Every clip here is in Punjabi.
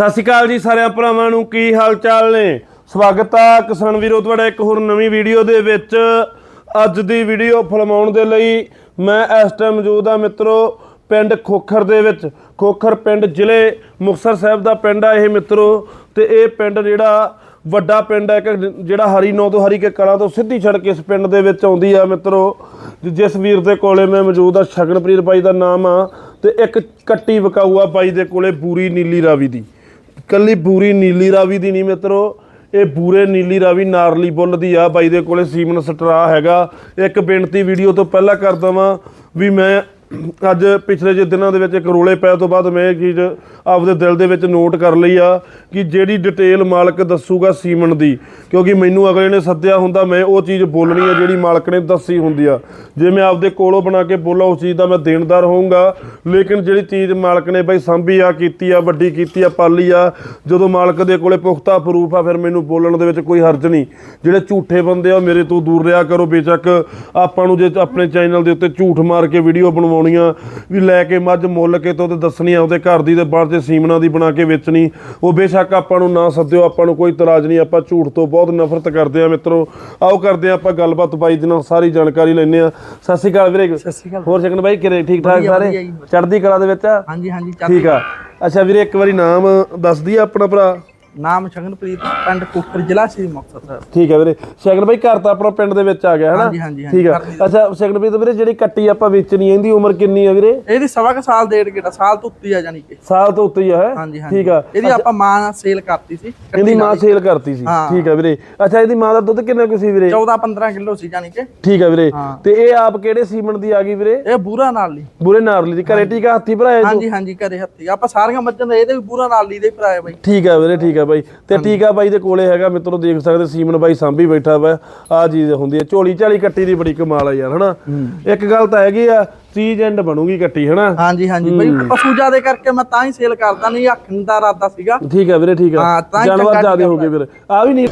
ਸਤਿ ਸ਼੍ਰੀ ਅਕਾਲ ਜੀ ਸਾਰਿਆਂ ਭਰਾਵਾਂ ਨੂੰ, ਕੀ ਹਾਲ ਚਾਲ ਨੇ? ਸਵਾਗਤ ਆ ਕਿਸਾਨ ਵੀਰੋ ਤੁਹਾਡਾ ਇੱਕ ਹੋਰ ਨਵੀਂ ਵੀਡੀਓ ਦੇ ਵਿੱਚ। ਅੱਜ ਦੀ ਵੀਡੀਓ ਫਿਲਮਾਉਣ ਦੇ ਲਈ ਮੈਂ ਇਸ ਟਾਈਮ ਮੌਜੂਦ ਆ ਮਿੱਤਰੋ, ਪਿੰਡ ਖੋਖਰ ਦੇ ਵਿੱਚ। ਖੋਖਰ ਪਿੰਡ ਜ਼ਿਲ੍ਹੇ ਮੁਕਤਸਰ ਸਾਹਿਬ ਦਾ ਪਿੰਡ ਆ ਇਹ ਮਿੱਤਰੋ, ਤੇ ਇਹ ਪਿੰਡ ਜਿਹੜਾ ਵੱਡਾ ਪਿੰਡ ਹੈ ਇੱਕ ਜਿਹੜਾ ਹਰੀ ਨੌ ਤੋਂ ਹਰੀ ਕੇ ਕਲਾਂ ਤੋਂ ਸਿੱਧੀ ਸੜਕ ਇਸ ਪਿੰਡ ਦੇ ਵਿੱਚ ਆਉਂਦੀ ਆ ਮਿੱਤਰੋ। ਜਿਸ ਵੀਰ ਦੇ ਕੋਲੇ ਮੈਂ ਮੌਜੂਦ ਆ, ਸ਼ਗਨਪ੍ਰੀਤ ਬਾਈ ਦਾ ਨਾਮ ਆ, ਤੇ ਇੱਕ ਕੱਟੀ ਵਿਕਾਊ ਆ ਬਾਈ ਦੇ ਕੋਲੇ ਬੂਰੀ ਨੀਲੀ ਰਾਵੀ ਦੀ। ਕੱਲੀ ਬੂਰੀ ਨੀਲੀ ਰਾਵੀ ਦੀ ਨਹੀਂ ਮਿੱਤਰੋ, ਇਹ ਬੂਰੇ ਨੀਲੀ ਰਾਵੀ ਨਾਰਲੀ ਬੁੱਲ ਦੀ ਆ। ਬਾਈ ਦੇ ਕੋਲੇ ਸੀਮਨ ਸਟਰਾ ਹੈਗਾ। ਇੱਕ ਬੇਨਤੀ ਵੀਡੀਓ ਤੋਂ ਪਹਿਲਾਂ ਕਰਦਾ ਵਾਂ ਵੀ ਮੈਂ ਅੱਜ ਪਿਛਲੇ ਜੇ ਦਿਨਾਂ ਦੇ ਵਿੱਚ ਇੱਕ ਰੋਲੇ ਪੈ ਤੋਂ ਬਾਅਦ ਮੈਂ ਇਹ ਚੀਜ਼ ਆਪਦੇ ਦਿਲ ਦੇ ਵਿੱਚ ਨੋਟ ਕਰ ਲਈ ਆ ਕਿ ਜਿਹੜੀ ਡਿਟੇਲ ਮਾਲਕ ਦੱਸੂਗਾ ਸੀਮਨ ਦੀ। ਕਿਉਂਕਿ ਮੈਨੂੰ ਅਗਲੇ ਨੇ ਸੱਦਿਆ ਹੁੰਦਾ, ਮੈਂ ਉਹ ਚੀਜ਼ ਬੋਲਣੀ ਆ ਜਿਹੜੀ ਮਾਲਕ ਨੇ ਦੱਸੀ ਹੁੰਦੀ ਆ। ਜੇ ਮੈਂ ਆਪਦੇ ਕੋਲੋਂ ਬਣਾ ਕੇ ਬੋਲਾਂ, ਉਸ ਚੀਜ਼ ਦਾ ਮੈਂ ਦੇਣਦਾਰ ਹੋਊਂਗਾ। ਲੇਕਿਨ ਜਿਹੜੀ ਚੀਜ਼ ਮਾਲਕ ਨੇ ਬਈ ਸਾਂਭੀ ਆ, ਕੀਤੀ ਆ, ਵੱਡੀ ਕੀਤੀ ਆ, ਪਾਲੀ ਆ, ਜਦੋਂ ਮਾਲਕ ਦੇ ਕੋਲੇ ਪੁਖਤਾ ਪ੍ਰੂਫ ਆ, ਫਿਰ ਮੈਨੂੰ ਬੋਲਣ ਦੇ ਵਿੱਚ ਕੋਈ ਹਰਜ ਨਹੀਂ। ਜਿਹੜੇ ਝੂਠੇ ਬੰਦੇ ਆ, ਉਹ ਮੇਰੇ ਤੋਂ ਦੂਰ ਰਿਹਾ ਕਰੋ ਬੇਸ਼ੱਕ। ਆਪਾਂ ਨੂੰ ਜੇ ਆਪਣੇ ਚੈਨਲ ਦੇ ਉੱਤੇ ਝੂਠ ਮਾਰ ਕੇ ਵੀਡੀਓ ਬਣਵਾਉਣੀਆਂ, ਵੀ ਲੈ ਕੇ ਮੱਝ ਮੁੱਲ ਕੇ ਤੋਂ ਤੇ ਦੱਸਣੀ ਆ, ਉਹਦੇ ਘਰ ਦੀ ਤੇ ਬਾਹਰ ਤੇ ਸੀਮਨਾ ਦੀ ਬਣਾ ਕੇ ਵੇਚਣੀ। ਉਹ ਬੇਸ਼ੱਕ ਆਪਾਂ ਨੂੰ ਨਾ ਸੱਦਿਓ ਆਪਾਂ ਨੂੰ ਕੋਈ ਇਤਰਾਜ਼ ਨਹੀਂ ਆਪਾਂ ਝੂਠ ਤੋਂ ਬਹੁਤ ਨਫ਼ਰਤ ਕਰਦੇ ਆ ਮਿੱਤਰੋ। ਆਓ ਕਰਦੇ ਆ ਆਪਾਂ ਗੱਲਬਾਤ ਬਾਈ ਦੇ ਨਾਲ ਸਾਰੀ ਜਾਣਕਾਰੀ ਲੈਣੇ ਆ ਸਤਿ ਸ਼੍ਰੀ ਅਕਾਲ ਵੀਰੇ। ਸਤਿ ਸ਼੍ਰੀ ਅਕਾਲ। ਹੋਰ ਸ਼ਗਨ ਬਾਈ ਕਿਰੇ ਠੀਕ ਠਾਕ ਸਾਰੇ। ਚੜ੍ਹਦੀ ਕਲਾ ਦੇ ਵਿੱਚ ਹਾਂਜੀ ਹਾਂਜੀ ਠੀਕ ਆ। ਅੱਛਾ ਵੀਰੇ ਇੱਕ ਵਾਰੀ ਨਾਮ ਦੱਸ ਦਈਏ ਆਪਣਾ ਭਰਾ। ਨਾਮ ਸ਼ਗਨਪ੍ਰੀਤ ਪਿੰਡ ਕੁੱਕਰ ਜ਼ਿਲ੍ਹਾ ਸ੍ਰੀ ਮੁਕਤਸਰ ਸਾਹਿਬ। ਠੀਕ ਹੈ ਵੀਰੇ। ਸ਼ਗਨ ਬਾਈ ਘਰ ਤਾਂ ਆਪਣਾ ਪਿੰਡ ਦੇ ਵਿੱਚ ਆ ਗਿਆ ਹਾਂਜੀ, ਹਾਂਜੀ, ਹਾਂਜੀ, ਠੀਕ ਘਰ ਦੇ ਅੱਛਾ ਸ਼ਗਨ ਬਾਈ ਵੀਰੇ ਜਿਹੜੀ ਕੱਟੀ ਆਪਾਂ ਵੇਚਣੀ ਹੈ ਇਹਦੀ ਉਮਰ ਕਿੰਨੀ ਆ ਵੀਰੇ? ਇਹਦੀ ਸਵਾ ਕੁ ਸਾਲ ਡੇਢ ਗੇੜਾ ਸਾਲ ਤੋਂ ਉੱਤੇ ਆ ਜਾਨੀ ਕਿ। ਸਾਲ ਤੋਂ ਉੱਤੇ ਹੀ ਆ ਹੈ? ਹਾਂਜੀ ਹਾਂਜੀ। ਠੀਕ ਆ। ਇਹਦੀ ਆਪਾਂ ਮਾਂ ਸੇਲ ਕਰਤੀ ਸੀ ਇਹਦੀ ਮਾਂ ਸੇਲ ਕਰਤੀ ਸੀ। ਹਾਂ। ਠੀਕ ਆ ਵੀਰੇ। ਅੱਛਾ ਇਹਦੀ ਮਾਂ ਦਾ ਦੁੱਧ ਕਿੰਨਾ ਕੁ ਸੀ ਵੀਰੇ? 14 15 ਕਿਲੋ ਸੀ ਜਾਨੀ ਕਿ। ਠੀਕ ਆ ਵੀਰੇ। ਹਾਂ। ਤੇ ਇਹ ਆਪ ਕਿਹੜੇ ਸੀਮਨ ਦੀ ਆ ਗਈ ਵੀਰੇ? ਇਹ ਬੂਰਾ ਨਾਲ ਲਈ ਬੁਰੇ ਨਾਰਲੀ ਦੀ। ਘਰੇ ਟੀਕਾ ਹੱਥੀ ਭਰਾਇਆ ਜੀ ਹਾਂਜੀ ਹਾਂਜੀ ਘਰੇ ਹੱਥੀ। ਆਪਾਂ ਸਾਰੀਆਂ ਮੱਝਾਂ ਦਾ ਇਹਦੇ ਵੀ ਬੂਰਾ ਨਾਲ ਲਈ ਦੇ ਭਰਾਏ ਬਾਈ। ਠੀਕ ਆ ਵੀਰੇ ਠੀਕ ਆ ਬਾਈ। ਤੇ ਟੀਕਾ ਬਾਈ ਦੇ ਕੋਲੇ ਹੈਗਾ ਮਿੱਤਰੋ ਦੇਖ ਸਕਦੇ ਸੀਮਨ ਬਾਈ ਸਾਂਭੀ ਬੈਠਾ ਵਾ। ਆ ਚੀਜ਼ ਹੁੰਦੀ ਹੈ ਝੋਲੀ ਝਾਲੀ ਕੱਟੀ ਦੀ ਬੜੀ ਕਮਾਲ ਆ ਯਾਰ ਹਨਾ? ਇੱਕ ਗੱਲ ਤਾਂ ਹੈਗੀ ਆ ਚੀਜ਼ ਐਂਡ ਬਣੂਗੀ ਕੱਟੀ ਹਨਾ? ਹਾਂਜੀ ਹਾਂਜੀ ਬਾਈ ਪਸ਼ੂ ਜ਼ਿਆਦੇ ਕਰਕੇ ਮੈਂ ਤਾਂ ਹੀ ਸੇਲ ਕਰਦਾ ਨਹੀਂ ਅੱਖਣ ਦਾ ਇਰਾਦਾ ਸੀਗਾ। ਠੀਕ ਆ ਵੀਰੇ ਠੀਕ ਹਾਂ, ਹੀ ਜਾਨਵਰ ਜ਼ਿਆਦੇ ਹੋ ਗਏ ਵੀਰੇ। ਆ ਵੀ ਨਹੀਂ।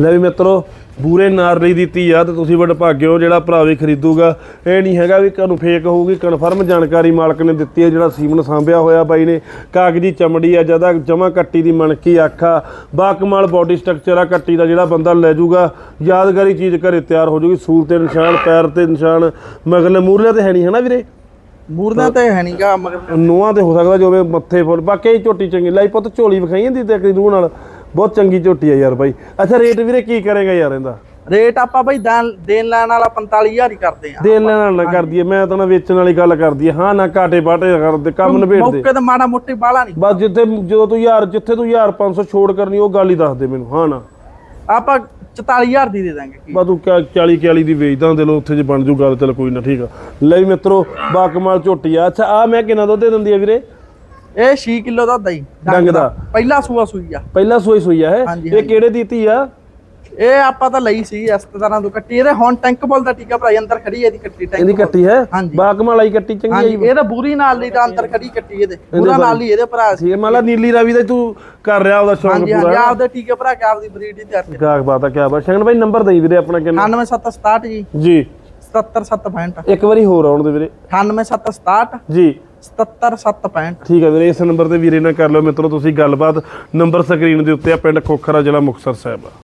ਲੈ ਵੀ ਮਿੱਤਰੋ ਬੂਰੇ ਨਾਰਲੀ ਦਿੱਤੀ ਆ ਤੇ ਤੁਸੀਂ ਵੱਡ ਭਾਗਿਓ ਜਿਹੜਾ ਭਰਾ ਵੀ ਖਰੀਦੂਗਾ ਇਹ ਨਹੀਂ ਹੈਗਾ ਵੀ ਤੁਹਾਨੂੰ ਫੇਕ ਹੋਊਗੀ ਕਨਫਰਮ ਜਾਣਕਾਰੀ ਮਾਲਕ ਨੇ ਦਿੱਤੀ ਹੈ ਜਿਹੜਾ ਸੀਮਨ ਸਾਂਭਿਆ ਹੋਇਆ ਬਾਈ ਨੇ। ਕਾਗਜ਼ੀ ਚਮੜੀ ਆ ਜਦਾ ਜਮਾ ਕੱਟੀ ਦੀ ਮਣਕੀ ਆਖਾ ਬਾਕਮਾਲ ਬਾਡੀ ਸਟਰਕਚਰ ਆ ਕੱਟੀ ਦਾ ਜਿਹੜਾ ਬੰਦਾ ਲੈ ਜਾਊਗਾ ਯਾਦਗਾਰੀ ਚੀਜ਼ ਘਰੇ ਤਿਆਰ ਹੋ ਜਾਊਗੀ ਸੂਲ ਤੇ ਨਿਸ਼ਾਨ ਪੈਰ ਤੇ ਨਿਸ਼ਾਨ ਮਗਰਲੇ ਮੂਰਲੇ ਤੇ ਹੈ ਨਹੀਂ ਹਨਾ ਵੀਰੇ? ਮੂਰਨਾ ਤੇ ਹੈ ਨਹੀਂਗਾ ਮਗਰ ਨੂੰਹਾਂ ਤੇ ਹੋ ਸਕਦਾ ਜੋ ਮੱਥੇ ਫੁੱਲ ਬਾਕੀ ਝੋਟੀ ਚੰਗੀ ਲਾਈ ਪੁੱਤ ਝੋਲੀ ਵਿਖਾਈ ਜਾਂਦੀ ਤੇ ਇੱਕ ਰੂਹ ਨਾਲ। ਬਹੁਤ ਚੰਗੀ ਝੋਟੀ ਆ ਯਾਰ ਬਾਈ। ਅੱਛਾ ਰੇਟ ਵੀਰੇ ਕੀ ਕਰੇਗਾ ਯਾਰ ਇਹਦਾ? ਰੇਟ ਆਪਾਂ ਬਾਈ ਦੇਣ ਲੈਣ ਵਾਲਾ 45000 ਹੀ ਕਰਦੇ ਆ। ਦੇਣ ਲੈਣ ਨਾ ਕਰਦੀ ਐ ਮੈਂ ਤਾਂ ਨਾ ਵੇਚਣ ਵਾਲੀ ਗੱਲ ਕਰਦੀ ਐ ਹਾਂ ਨਾ ਘਾਟੇ ਬਾਟੇ ਕਰਦੇ ਕੰਮ ਨਿਬੇੜ ਦੇ ਮੌਕੇ ਤੇ ਮਾੜਾ ਮੋਟੇ ਬਾਲਾ ਨਹੀਂ। ਬਸ ਜਿੱਥੇ ਜਦੋਂ ਤੂੰ ਯਾਰ ਜਿੱਥੇ ਤੂੰ ਯਾਰ 500 ਛੋੜ ਕਰਨੀ ਉਹ ਗੱਲ ਹੀ ਦੱਸ ਦੇ ਮੈਨੂੰ। ਹਾਂ ਨਾ। ਆਪਾਂ 44000 ਦੀ ਦੇ ਦਾਂਗੇ ਬਸ ਤੂੰ ਕਿਆ 40 41 ਦੀ ਵੇਚਦਾ ਦਿਲੋਂ ਉੱਥੇ ਜੇ ਬਣ ਜੂ ਗੱਲ ਚੱਲ ਕੋਈ ਨਾ ਠੀਕ ਆ। ਲੈ ਵੀ ਮਿੱਤਰੋ ਬਾਕਮਾਲ ਝੋਟੀ ਆ। ਅੱਛਾ ਆ ਮੈਂ ਕਿੰਨਾ ਦੁੱਧ ਦੇ ਦਿੰਦੀ ਆ ਵੀਰੇ? ਇਹ 6 ਕਿਲੋ ਦਾ ਦਹੀਂ ਡੰਗ ਦਾ। ਪਹਿਲਾ ਸੂਆ ਸੂਈ ਆ। ਪਹਿਲਾਂ ਸੋਈ ਸੋਈ ਆ ਹੈ ਇਹ ਕਿਹੜੇ ਦਿੱਤੀ ਆ? ਇਹ ਆਪਾਂ ਤਾਂ ਲਈ ਸੀ ਇਸ ਤਰ੍ਹਾਂ ਤੋਂ ਕੱਟੀ। ਇਹਦੇ ਹੁਣ ਟੈਂਕ ਬੋਲ ਦਾ ਟੀਕਾ ਭਰਾਈ ਅੰਦਰ ਖੜੀ ਹੈ ਇਹਦੀ ਕੱਟੀ ਟੈਂਕ ਇਹਦੀ ਕੱਟੀ ਹੈ। ਬਾਕਮਾਲ ਆਈ ਕੱਟੀ ਚੰਗੀ ਆਈ ਇਹ ਤਾਂ ਬੂਰੀ ਨਾਲ ਲਈ ਤਾਂ ਅੰਦਰ ਖੜੀ ਕੱਟੀ ਇਹਦੇ। ਪੂਰਾ ਨਾਲ ਹੀ ਇਹਦੇ ਭਰਾ ਸੀ। ਠੀਕ ਹੈ ਮੰਨ ਲਾ ਨੀਲੀ ਰਾਵੀ ਦਾ ਤੂੰ ਕਰ ਰਿਹਾ ਉਹਦਾ ਸ਼ੌਂਕ ਹਾਂਜੀ ਹਾਂਜੀ ਪੂਰਾ ਆਪਦੇ ਟੀਕੇ ਭਰਾ ਕੇ ਆਪਦੀ ਬਰੀਡ ਹੀ ਤਿਆਰ ਕਰ। ਕਿਆ ਬਾਤ ਆ ਕਿਆ ਬਾਤ। ਸ਼ਗਨ ਭਾਈ ਨੰਬਰ ਦੇਈ ਵੀਰੇ ਆਪਣਾ ਕਿੰਨਾ? 99767 ਜੀ। ਜੀ। 77765 ਇੱਕ ਵਾਰੀ ਹੋਰ ਆਉਣ ਦੇ ਵੀਰੇ। 98767 ਜੀ। 77765 ਠੀਕ ਹੈ ਵੀਰੇ, ਇਸ ਨੰਬਰ ਤੇ ਵੀਰੇ ਨਾਲ ਕਰ ਲਓ ਮਿੱਤਰੋ ਤੁਸੀਂ ਗੱਲਬਾਤ। ਨੰਬਰ ਸਕਰੀਨ ਦੇ ਉੱਤੇ ਆ, ਪਿੰਡ ਖੋਖਰਾ ਜ਼ਿਲ੍ਹਾ ਮੁਕਤਸਰ ਸਾਹਿਬ।